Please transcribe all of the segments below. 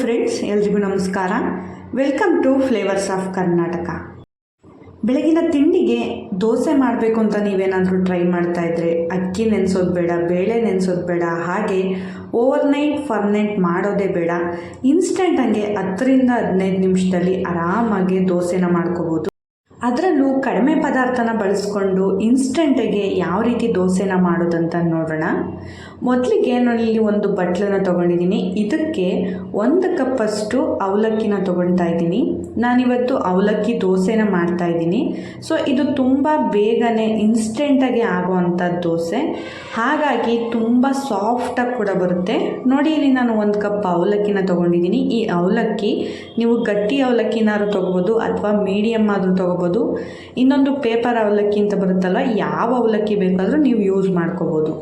Friends ಎಲ್ರಿಗೂ ನಮಸ್ಕಾರ. Welcome to flavours of Karnataka ಬೆಳಗಿನ ತಿಂಡಿಗೆ ದೋಸೆ ಮಾಡಬೇಕು ಅಂತ ನೀವೇನಾದರೂ ಟ್ರೈ ಮಾಡ್ತಾ ಇದ್ರೆ ಅಕ್ಕಿ ನೆನೆಸೋದು ಬೇಡ, ಬೇಳೆ ನೆನೆಸೋದು ಬೇಡ, ಹಾಗೆ ಓವರ್ನೈಟ್ ಫರ್ನೆಂಟ್ ಮಾಡೋದೇ ಬೇಡ. ಇನ್ಸ್ಟೆಂಟ್ ಹಂಗೆ ಹತ್ತರಿಂದ ಹದಿನೈದು ನಿಮಿಷದಲ್ಲಿ ಆರಾಮಾಗಿ ದೋಸೆನ ಮಾಡ್ಕೋಬೋದು. ಅದರಲ್ಲೂ ಕಡಿಮೆ ಪದಾರ್ಥನ ಬಳಸ್ಕೊಂಡು ಇನ್ಸ್ಟೆಂಟಿಗೆ ಯಾವ ರೀತಿ ದೋಸೆನ ಮಾಡೋದಂತ ನೋಡೋಣ. ಮೊದಲಿಗೆ ಇಲ್ಲಿ ಒಂದು ಬಟ್ಲನ್ನ ತೊಗೊಂಡಿದ್ದೀನಿ. ಇದಕ್ಕೆ ಒಂದು ಕಪ್ಪಷ್ಟು ಅವಲಕ್ಕಿನ ತೊಗೊಳ್ತಾ ಇದ್ದೀನಿ. ನಾನಿವತ್ತು ಅವಲಕ್ಕಿ ದೋಸೆನ ಮಾಡ್ತಾ ಇದ್ದೀನಿ. ಸೊ ಇದು ತುಂಬ ಬೇಗನೆ ಇನ್ಸ್ಟೆಂಟಾಗಿ ಆಗುವಂಥ ದೋಸೆ. ಹಾಗಾಗಿ ತುಂಬ ಸಾಫ್ಟಾಗಿ ಕೂಡ ಬರುತ್ತೆ. ನೋಡಿ, ಇಲ್ಲಿ ನಾನು ಒಂದು ಕಪ್ ಅವಲಕ್ಕಿನ ತೊಗೊಂಡಿದ್ದೀನಿ. ಈ ಅವಲಕ್ಕಿ ನೀವು ಗಟ್ಟಿ ಅವಲಕ್ಕಿನಾದ್ರು ತೊಗೋಬೋದು ಅಥವಾ ಮೀಡಿಯಮ್ ಆದರೂ ತೊಗೋಬೋದು. ಇನ್ನೊಂದು ಪೇಪರ್ ಅವಲಕ್ಕಿ ಅಂತ ಬರುತ್ತಲ್ಲ, ಯಾವ ಅವಲಕ್ಕಿ ಬೇಕಾದರೂ ನೀವು ಯೂಸ್ ಮಾಡ್ಕೋಬೋದು.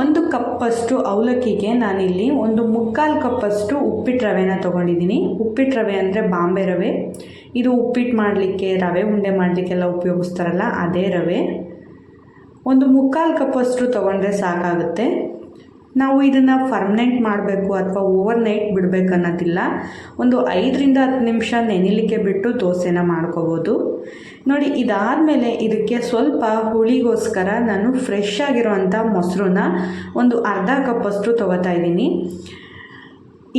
ಒಂದು ಕಪ್ಪಷ್ಟು ಅವಲಕ್ಕಿಗೆ ನಾನಿಲ್ಲಿ ಒಂದು ಮುಕ್ಕಾಲು ಕಪ್ಪಷ್ಟು ಉಪ್ಪಿಟ್ಟು ರವೆನ ತೊಗೊಂಡಿದ್ದೀನಿ. ಉಪ್ಪಿಟ್ಟು ರವೆ ಅಂದರೆ ಬಾಂಬೆ ರವೆ. ಇದು ಉಪ್ಪಿಟ್ಟು ಮಾಡಲಿಕ್ಕೆ, ರವೆ ಉಂಡೆ ಮಾಡಲಿಕ್ಕೆಲ್ಲ ಉಪಯೋಗಿಸ್ತಾರಲ್ಲ, ಅದೇ ರವೆ. ಒಂದು ಮುಕ್ಕಾಲು ಕಪ್ಪಷ್ಟು ತೊಗೊಂಡ್ರೆ ಸಾಕಾಗುತ್ತೆ. ನಾವು ಇದನ್ನು ಪರ್ಮನೆಂಟ್ ಮಾಡಬೇಕು ಅಥವಾ ಓವರ್ ನೈಟ್ ಬಿಡಬೇಕು ಅನ್ನೋದಿಲ್ಲ. ಒಂದು ಐದರಿಂದ ಹತ್ತು ನಿಮಿಷ ನೆನಿಲಿಕ್ಕೆ ಬಿಟ್ಟು ದೋಸೆನ ಮಾಡ್ಕೋಬೋದು. ನೋಡಿ, ಇದಾದಮೇಲೆ ಇದಕ್ಕೆ ಸ್ವಲ್ಪ ಹುಳಿಗೋಸ್ಕರ ನಾನು ಫ್ರೆಶ್ ಆಗಿರುವಂಥ ಮೊಸರನ್ನ ಒಂದು ಅರ್ಧ ಕಪ್ಪಷ್ಟು ತೊಗೋತಾ ಇದ್ದೀನಿ.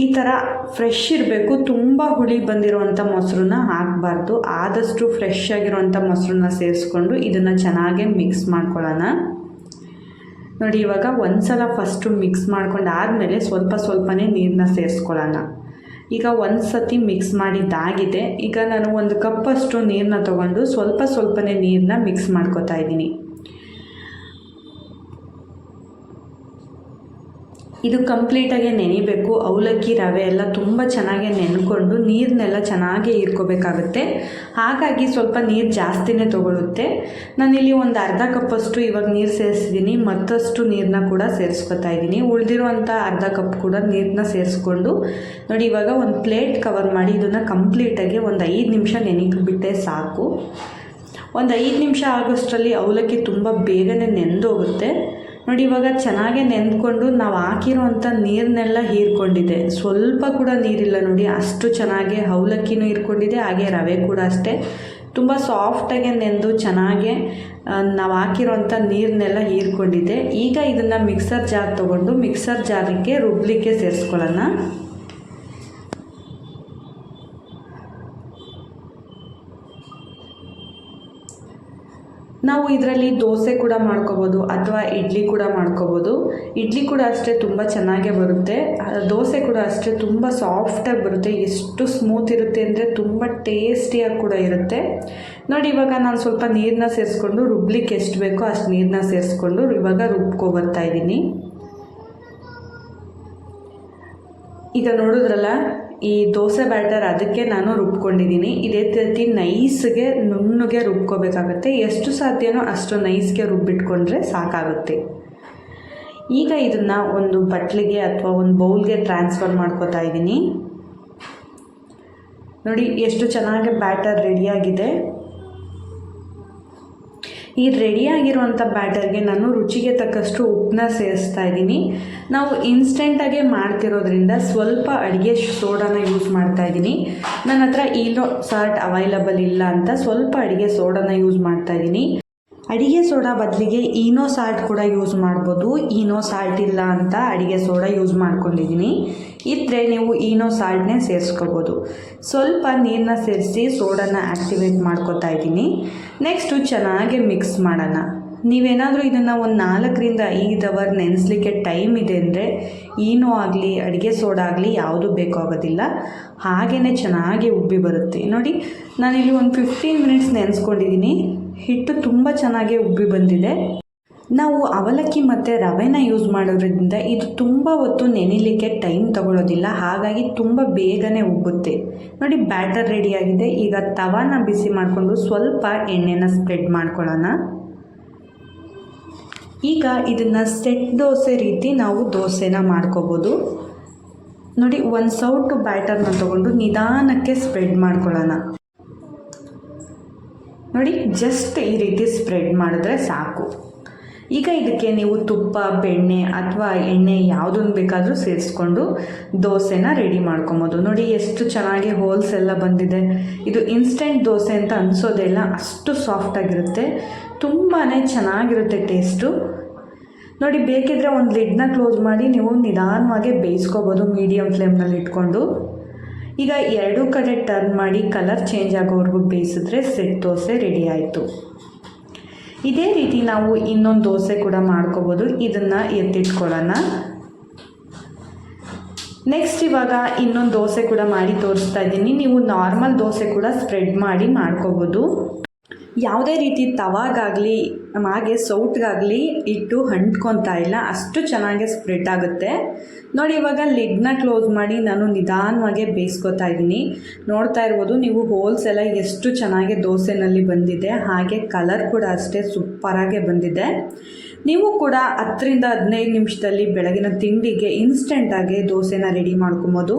ಈ ಥರ ಫ್ರೆಶ್ ಇರಬೇಕು, ತುಂಬ ಹುಳಿ ಬಂದಿರುವಂಥ ಮೊಸರನ್ನ ಹಾಕಬಾರ್ದು. ಆದಷ್ಟು ಫ್ರೆಶ್ ಆಗಿರುವಂಥ ಮೊಸರನ್ನ ಸೇರಿಸ್ಕೊಂಡು ಇದನ್ನು ಚೆನ್ನಾಗಿ ಮಿಕ್ಸ್ ಮಾಡ್ಕೊಳ್ಳೋಣ. ನೋಡಿ, ಇವಾಗ ಒಂದು ಸಲ ಫಸ್ಟು ಮಿಕ್ಸ್ ಮಾಡ್ಕೊಂಡು ಆದಮೇಲೆ ಸ್ವಲ್ಪ ಸ್ವಲ್ಪನೇ ನೀರನ್ನ ಸೇರಿಸ್ಕೊಳ್ಳೋಣ. ಈಗ ಒಂದು ಸತಿ ಮಿಕ್ಸ್ ಮಾಡಿದ್ದಾಗಿದೆ. ಈಗ ನಾನು ಒಂದು ಕಪ್ಪಷ್ಟು ನೀರನ್ನ ತೊಗೊಂಡು ಸ್ವಲ್ಪ ಸ್ವಲ್ಪನೇ ನೀರನ್ನ ಮಿಕ್ಸ್ ಮಾಡ್ಕೋತಾ ಇದ್ದೀನಿ. ಇದು ಕಂಪ್ಲೀಟಾಗಿ ನೆನಿಬೇಕು. ಅವಲಕ್ಕಿ ರವೆ ಎಲ್ಲ ತುಂಬ ಚೆನ್ನಾಗಿ ನೆನ್ಕೊಂಡು ನೀರನ್ನೆಲ್ಲ ಚೆನ್ನಾಗಿ ಹೀರ್ಕೋಬೇಕಾಗುತ್ತೆ. ಹಾಗಾಗಿ ಸ್ವಲ್ಪ ನೀರು ಜಾಸ್ತಿನೇ ತೊಗೊಳುತ್ತೆ. ನಾನಿಲ್ಲಿ ಒಂದು ಅರ್ಧ ಕಪ್ಪಷ್ಟು ಇವಾಗ ನೀರು ಸೇರಿಸಿದ್ದೀನಿ ಮತ್ತಷ್ಟು ನೀರನ್ನ ಕೂಡ ಸೇರಿಸ್ಕೊತಾ ಇದ್ದೀನಿ ಉಳಿದಿರುವಂಥ ಅರ್ಧ ಕಪ್ ಕೂಡ ನೀರನ್ನ ಸೇರಿಸ್ಕೊಂಡು ನೋಡಿ ಇವಾಗ ಒಂದು ಪ್ಲೇಟ್ ಕವರ್ ಮಾಡಿ ಇದನ್ನು ಕಂಪ್ಲೀಟಾಗಿ ಒಂದು ಐದು ನಿಮಿಷ ನೆನೆಗೆ ಬಿಟ್ಟರೆ ಸಾಕು. ಒಂದು ಐದು ನಿಮಿಷ ಆಗೋಷ್ಟರಲ್ಲಿ ಅವಲಕ್ಕಿ ತುಂಬ ಬೇಗನೆ ನೆಂದೋಗುತ್ತೆ. ನೋಡಿ, ಇವಾಗ ಚೆನ್ನಾಗೆ ನೆಂದ್ಕೊಂಡು ನಾವು ಹಾಕಿರೋವಂಥ ನೀರನ್ನೆಲ್ಲ ಹೀರ್ಕೊಂಡಿದೆ. ಸ್ವಲ್ಪ ಕೂಡ ನೀರಿಲ್ಲ ನೋಡಿ, ಅಷ್ಟು ಚೆನ್ನಾಗಿ ಅವಲಕ್ಕಿನೂ ಹೀರ್ಕೊಂಡಿದೆ, ಹಾಗೆ ರವೆ ಕೂಡ ಅಷ್ಟೇ. ತುಂಬ ಸಾಫ್ಟಾಗೆ ನೆಂದು ಚೆನ್ನಾಗೆ ನಾವು ಹಾಕಿರೋಂಥ ನೀರನ್ನೆಲ್ಲ ಹೀರ್ಕೊಂಡಿದೆ. ಈಗ ಇದನ್ನು ಮಿಕ್ಸರ್ ಜಾರ್ ತೊಗೊಂಡು ಮಿಕ್ಸರ್ ಜಾರಿಗೆ ರುಬ್ಲಿಕ್ಕೆ ಸೇರಿಸ್ಕೊಳ್ಳೋಣ. ನಾವು ಇದರಲ್ಲಿ ದೋಸೆ ಕೂಡ ಮಾಡ್ಕೋಬೋದು ಅಥವಾ ಇಡ್ಲಿ ಕೂಡ ಮಾಡ್ಕೋಬೋದು. ಇಡ್ಲಿ ಕೂಡ ಅಷ್ಟೇ ತುಂಬ ಚೆನ್ನಾಗೇ ಬರುತ್ತೆ. ದೋಸೆ ಕೂಡ ಅಷ್ಟೇ ತುಂಬ ಸಾಫ್ಟಾಗಿ ಬರುತ್ತೆ. ಎಷ್ಟು ಸ್ಮೂತ್ ಇರುತ್ತೆ ಅಂದರೆ ತುಂಬ ಟೇಸ್ಟಿಯಾಗಿ ಕೂಡ ಇರುತ್ತೆ. ನೋಡಿ, ಇವಾಗ ನಾನು ಸ್ವಲ್ಪ ನೀರನ್ನ ಸೇರಿಸ್ಕೊಂಡು ರುಬ್ಲಿಕ್ಕೆ ಎಷ್ಟು ಬೇಕೋ ಅಷ್ಟು ನೀರನ್ನ ಸೇರಿಸ್ಕೊಂಡು ಇವಾಗ ರುಬ್ಕೊ ಬರ್ತಾ ಇದ್ದೀನಿ. ಈಗ ನೋಡಿದ್ರಲ್ಲ? ಈ ದೋಸೆ ಬ್ಯಾಟರ್ ಅದಕ್ಕೆ ನಾನು ರುಬ್ಕೊಂಡಿದ್ದೀನಿ. ಇದೇ ರೀತಿ ನೈಸ್ಗೆ ನುಣ್ಣಗೆ ರುಬ್ಕೋಬೇಕಾಗುತ್ತೆ. ಎಷ್ಟು ಸಾಧ್ಯನೋ ಅಷ್ಟು ನೈಸ್ಗೆ ರುಬ್ಬಿಟ್ಕೊಂಡ್ರೆ ಸಾಕಾಗುತ್ತೆ. ಈಗ ಇದನ್ನು ಒಂದು ಬಟ್ಲಿಗೆ ಅಥವಾ ಒಂದು ಬೌಲ್ಗೆ ಟ್ರಾನ್ಸ್ಫರ್ ಮಾಡ್ಕೋತಾ ಇದ್ದೀನಿ. ನೋಡಿ, ಎಷ್ಟು ಚೆನ್ನಾಗಿ ಬ್ಯಾಟರ್ ರೆಡಿಯಾಗಿದೆ. ಈ ರೆಡಿಯಾಗಿರುವಂಥ ಬ್ಯಾಟರ್ಗೆ ನಾನು ರುಚಿಗೆ ತಕ್ಕಷ್ಟು ಉಪ್ಪನ್ನ ಸೇರಿಸ್ತಾ ಇದ್ದೀನಿ. ನಾವು ಇನ್ಸ್ಟೆಂಟಾಗೆ ಮಾಡ್ತಿರೋದ್ರಿಂದ ಸ್ವಲ್ಪ ಅಡುಗೆ ಸೋಡಾನ ಯೂಸ್ ಮಾಡ್ತಾ ಇದ್ದೀನಿ. ನನ್ನ ಹತ್ರ ಈಲೋ ಸಾಲ್ಟ್ ಅವೈಲಬಲ್ ಇಲ್ಲ ಅಂತ ಸ್ವಲ್ಪ ಅಡುಗೆ ಸೋಡಾನ ಯೂಸ್ ಮಾಡ್ತಾ ಇದ್ದೀನಿ. ಅಡಿಗೆ ಸೋಡಾ ಬದಲಿಗೆ ಈನೋ ಸಾಲ್ಟ್ ಕೂಡ ಯೂಸ್ ಮಾಡ್ಬೋದು. ಈನೋ ಸಾಲ್ಟ್ ಇಲ್ಲ ಅಂತ ಅಡಿಗೆ ಸೋಡಾ ಯೂಸ್ ಮಾಡ್ಕೊಂಡಿದ್ದೀನಿ. ಇದ್ದರೆ ನೀವು ಈನೋ ಸಾಲ್ಟ್ನೇ ಸೇರಿಸ್ಕೋಬೋದು. ಸ್ವಲ್ಪ ನೀರನ್ನ ಸೇರಿಸಿ ಸೋಡಾನ ಆ್ಯಕ್ಟಿವೇಟ್ ಮಾಡ್ಕೋತಾ ಇದ್ದೀನಿ. ನೆಕ್ಸ್ಟು ಚೆನ್ನಾಗಿ ಮಿಕ್ಸ್ ಮಾಡೋಣ. ನೀವೇನಾದರೂ ಇದನ್ನು ಒಂದು ನಾಲ್ಕರಿಂದ ಐದು ಅವರ್ ನೆನೆಸ್ಲಿಕ್ಕೆ ಟೈಮ್ ಇದೆ ಅಂದರೆ ಏನೂ ಆಗಲಿ, ಅಡುಗೆ ಸೋಡಾ ಆಗಲಿ ಯಾವುದೂ ಬೇಕಾಗೋದಿಲ್ಲ. ಹಾಗೆಯೇ ಚೆನ್ನಾಗಿ ಉಬ್ಬಿ ಬರುತ್ತೆ. ನೋಡಿ, ನಾನಿಲ್ಲಿ ಒಂದು ಫಿಫ್ಟೀನ್ ಮಿನಿಟ್ಸ್ ನೆನೆಸ್ಕೊಂಡಿದ್ದೀನಿ. ಹಿಟ್ಟು ತುಂಬ ಚೆನ್ನಾಗಿ ಉಬ್ಬಿ ಬಂದಿದೆ. ನಾವು ಅವಲಕ್ಕಿ ಮತ್ತು ರವೆನ ಯೂಸ್ ಮಾಡೋದ್ರಿಂದ ಇದು ತುಂಬ ಹೊತ್ತು ನೆನಿಲಿಕ್ಕೆ ಟೈಮ್ ತಗೊಳ್ಳೋದಿಲ್ಲ ಹಾಗಾಗಿ ತುಂಬ ಬೇಗನೆ ಉಬ್ಬುತ್ತೆ. ನೋಡಿ ಬ್ಯಾಟರ್ ರೆಡಿಯಾಗಿದೆ ಈಗ ತವಾನ ಬಿಸಿ ಮಾಡಿಕೊಂಡು ಸ್ವಲ್ಪ ಎಣ್ಣೆನ ಸ್ಪ್ರೆಡ್ ಮಾಡ್ಕೊಳ್ಳೋಣ. ಈಗ ಇದನ್ನು ಸೆಟ್ ದೋಸೆ ರೀತಿ ನಾವು ದೋಸೆನ ಮಾಡ್ಕೋಬೋದು. ನೋಡಿ, ಒಂದು ಸೌಟು ಬ್ಯಾಟರ್ನ ತೊಗೊಂಡು ನಿಧಾನಕ್ಕೆ ಸ್ಪ್ರೆಡ್ ಮಾಡ್ಕೊಳ್ಳೋಣ. ನೋಡಿ ಜಸ್ಟ್ ಈ ರೀತಿ ಸ್ಪ್ರೆಡ್ ಮಾಡಿದ್ರೆ ಸಾಕು. ಈಗ ಇದಕ್ಕೆ ನೀವು ತುಪ್ಪ, ಬೆಣ್ಣೆ ಅಥವಾ ಎಣ್ಣೆ ಯಾವುದನ್ನು ಬೇಕಾದರೂ ಸೇರಿಸ್ಕೊಂಡು ದೋಸೆನ ರೆಡಿ ಮಾಡ್ಕೊಬೋದು. ನೋಡಿ, ಎಷ್ಟು ಚೆನ್ನಾಗಿ ಹೋಲ್ಸ್ ಎಲ್ಲ ಬಂದಿದೆ. ಇದು ಇನ್ಸ್ಟೆಂಟ್ ದೋಸೆ ಅಂತ ಅನಿಸೋದಿಲ್ಲ ಅಷ್ಟು ಸಾಫ್ಟಾಗಿರುತ್ತೆ ತುಂಬಾ ಚೆನ್ನಾಗಿರುತ್ತೆ ಟೇಸ್ಟು ನೋಡಿ, ಬೇಕಿದ್ರೆ ಒಂದು ಲಿಡ್ನ ಕ್ಲೋಸ್ ಮಾಡಿ ನೀವು ನಿಧಾನವಾಗಿ ಬೇಯಿಸ್ಕೋಬೋದು ಮೀಡಿಯಮ್ ಫ್ಲೇಮ್ನಲ್ಲಿ ಇಟ್ಕೊಂಡು. ಈಗ ಎರಡೂ ಕಡೆ ಟರ್ನ್ ಮಾಡಿ ಕಲರ್ ಚೇಂಜ್ ಆಗೋವರೆಗೂ ಬೇಯಿಸಿದ್ರೆ ಸೆಟ್ ದೋಸೆ ರೆಡಿ ಆಯಿತು. ಇದೇ ರೀತಿ ನಾವು ಇನ್ನೊಂದು ದೋಸೆ ಕೂಡ ಮಾಡ್ಕೋಬೋದು. ಇದನ್ನು ಎತ್ತಿಟ್ಕೊಳ್ಳೋಣ. ನೆಕ್ಸ್ಟ್ ಇವಾಗ ಇನ್ನೊಂದು ದೋಸೆ ಕೂಡ ಮಾಡಿ ತೋರಿಸ್ತಾ ಇದ್ದೀನಿ. ನೀವು ನಾರ್ಮಲ್ ದೋಸೆ ಕೂಡ ಸ್ಪ್ರೆಡ್ ಮಾಡಿ ಮಾಡ್ಕೋಬೋದು. ಯಾವುದೇ ರೀತಿ ತವಾಗಾಗಲಿ, ಹಾಗೆ ಸೌಟ್ಗಾಗಲಿ ಇಟ್ಟು ಅಂಟ್ಕೊತಾ ಇಲ್ಲ. ಅಷ್ಟು ಚೆನ್ನಾಗಿ ಸ್ಪ್ರೆಡ್ ಆಗುತ್ತೆ. ನೋಡಿ, ಇವಾಗ ಲಿಡ್ನ ಕ್ಲೋಸ್ ಮಾಡಿ ನಾನು ನಿಧಾನವಾಗಿ ಬೇಯಿಸ್ಕೊತಾ ಇದ್ದೀನಿ. ನೋಡ್ತಾ ಇರ್ಬೋದು, ನೀವು ಹೋಲ್ಸ್ ಎಲ್ಲ ಎಷ್ಟು ಚೆನ್ನಾಗಿ ದೋಸೆನಲ್ಲಿ ಬಂದಿದೆ. ಹಾಗೆ ಕಲರ್ ಕೂಡ ಅಷ್ಟೇ ಸೂಪರಾಗೆ ಬಂದಿದೆ. ನೀವು ಕೂಡ ಹತ್ತರಿಂದ ಹದಿನೈದು ನಿಮಿಷದಲ್ಲಿ ಬೆಳಗಿನ ತಿಂಡಿಗೆ ಇನ್ಸ್ಟೆಂಟಾಗಿ ದೋಸೆನ ರೆಡಿ ಮಾಡ್ಕೊಬೋದು.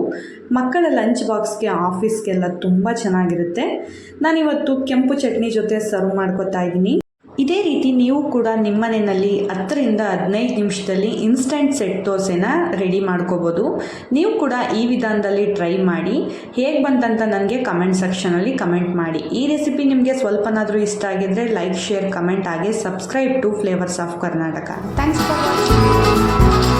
ಮಕ್ಕಳ ಲಂಚ್ ಬಾಕ್ಸ್ಗೆ ಆಫೀಸ್ಗೆಲ್ಲ ತುಂಬ ಚೆನ್ನಾಗಿರುತ್ತೆ. ನಾನಿವತ್ತು ಕೆಂಪು ಚಟ್ನಿ ಜೊತೆ ಸರ್ವ್ ಮಾಡ್ಕೊತಾ ಇದ್ದೀನಿ. ಇದೇ ರೀತಿ ನೀವು ಕೂಡ ನಿಮ್ಮನೆಯಲ್ಲಿ ಹತ್ತರಿಂದ ಹದಿನೈದು ನಿಮಿಷದಲ್ಲಿ ಇನ್ಸ್ಟೆಂಟ್ ಸೆಟ್ ದೋಸೆನ ರೆಡಿ ಮಾಡ್ಕೋಬೋದು. ನೀವು ಕೂಡ ಈ ವಿಧಾನದಲ್ಲಿ ಟ್ರೈ ಮಾಡಿ. ಹೇಗೆ ಬಂತಂತ ನನಗೆ ಕಮೆಂಟ್ ಸೆಕ್ಷನಲ್ಲಿ ಕಮೆಂಟ್ ಮಾಡಿ. ಈ ರೆಸಿಪಿ ನಿಮಗೆ ಸ್ವಲ್ಪನಾದರೂ ಇಷ್ಟ ಆಗಿದ್ದರೆ ಲೈಕ್ ಶೇರ್ ಕಮೆಂಟ್ ಹಾಗೆ subscribe to flavours of Karnataka thanks for watching